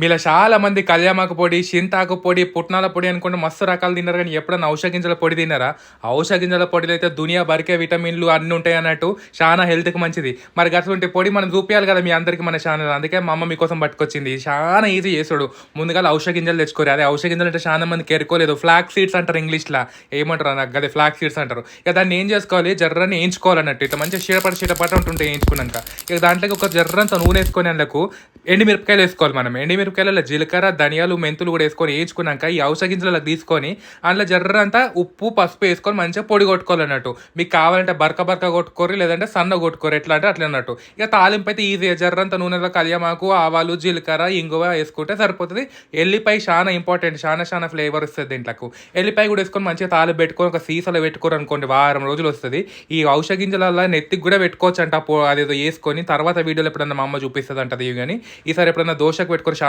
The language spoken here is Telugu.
మీలో చాలా మంది కళ్యామాకు పొడి చింతాకు పొడి పుట్నాల పొడి అనుకుంటే మస్తు రకాలు తిన్నారు కానీ ఎప్పుడైనా ఔషధ గింజల పొడి తిన్నారా? ఔషధ గింజల పొడిలో అయితే దునియా బరికే విటమిన్లు అన్నీ ఉంటాయి అన్నట్టు చాలా హెల్త్కి మంచిది. మరి అటువంటి పొడి మనం చూపించాలి కదా మీ అందరికీ మన ఛానల్ అందుకే మా అమ్మ మీకోసం పట్టుకొచ్చింది. చాలా ఈజీ చేసుడు ముందుగా ఔషధ గింజలు తెచ్చుకోరు. అదే ఔషధ గింజలు అంటే చాలా మంది కెరుకోలేదు. ఫ్లాక్ సీడ్స్ అంటారు ఇంగ్లీష్లో. ఏమంటారు నాకు అదే ఫ్లాక్ సీడ్స్ అంటారు. ఇక దాన్ని ఏం చేసుకోవాలి? జర్రని వేయించుకోవాలన్నట్టు ఇట్లా మంచిగా చీడపడి చీడపడి ఉంటుంటే వేయించుకున్నాక. ఇక దాంట్లోకి ఒక జర్రంత నూనె వేసుకొని అందులోకి వేసుకోవాలి మనం. ఎండుమిరపకాయలలో జీలకర్ర ధనియాలు మెంతులు కూడా వేసుకొని వేయించుకున్నాక ఈ ఔష గింజలలో తీసుకొని అందులో జర్రంతా ఉప్పు పసుపు వేసుకొని మంచిగా పొడి కొట్టుకోవాలి అన్నట్టు మీకు కావాలంటే బరక బరక కొట్టుకోరు లేదంటే సన్న కొట్టుకోరు ఎట్లా అంటే అట్లా అన్నట్టు. ఇక తాలింపు అయితే ఈజీ జర్రంత నూనెలో కలియమాకు ఆవాలు జీలకర్ర ఇంగువ వేసుకుంటే సరిపోతుంది. ఎల్లిపాయ చాలా ఇంపార్టెంట్ చాలా చాలా ఫ్లేవర్ వస్తుంది దీంట్లకు. ఎల్లిపాయ కూడా వేసుకొని మంచిగా తాలి పెట్టుకొని ఒక సీసాలో పెట్టుకోరు అనుకోండి వారం రోజులు వస్తుంది. ఈ ఔషధ గింజలలో నెత్తికి కూడా పెట్టుకోవచ్చు అంట అదేదో వేసుకొని తర్వాత వీడియోలో ఎప్పుడన్నా మా అమ్మ చూపిస్తుంది అంటది ఇవి కానీ ఈసారి ఎప్పుడన్నా దోశకు పెట్టుకొని చాలా